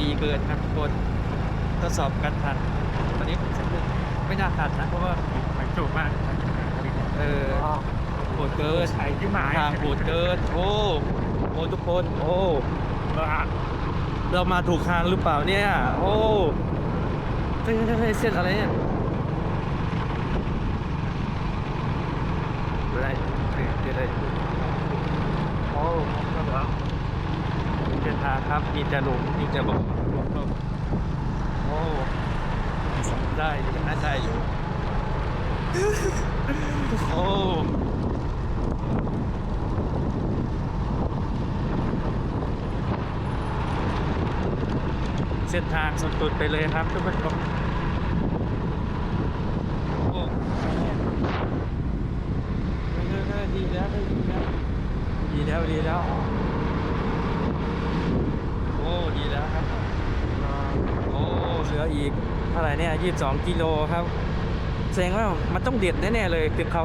ดีเกินครับทุกคนทดสอบการทันตอนนี้ผมจะไม่น่าทันนะเพราะว่ามันโจมากเออโหดเกินใช้ที่หมายทางโหดเกินโอ้โอ้ทุกคนโอ้อะเรามาถูกทางหรือเปล่าเนี่ย โอ้เฮ้ยเฮ้ยเฮ้ยเส้นอะไรเนี่ยอะไรเฮ้ยเฮ้ยเฮ้ยโอ้ก็แบบเส้น ทางครับมีจะหลุมมีจะบอกโอ้ได้อยู่น่าได้อยู่ โอ้เส้นทางสุดๆไปเลยครับทุกผู้ชมโอ้ดีแล้วดีแล้วดีแล้วดีแล้ว โอ้ ดีแล้วครับ โอ้เห ลืออีกเท่าไหร่เนี่ย22กิโลครับแสดงว่ามันต้องเด็ดแน่ๆเลยคือเขา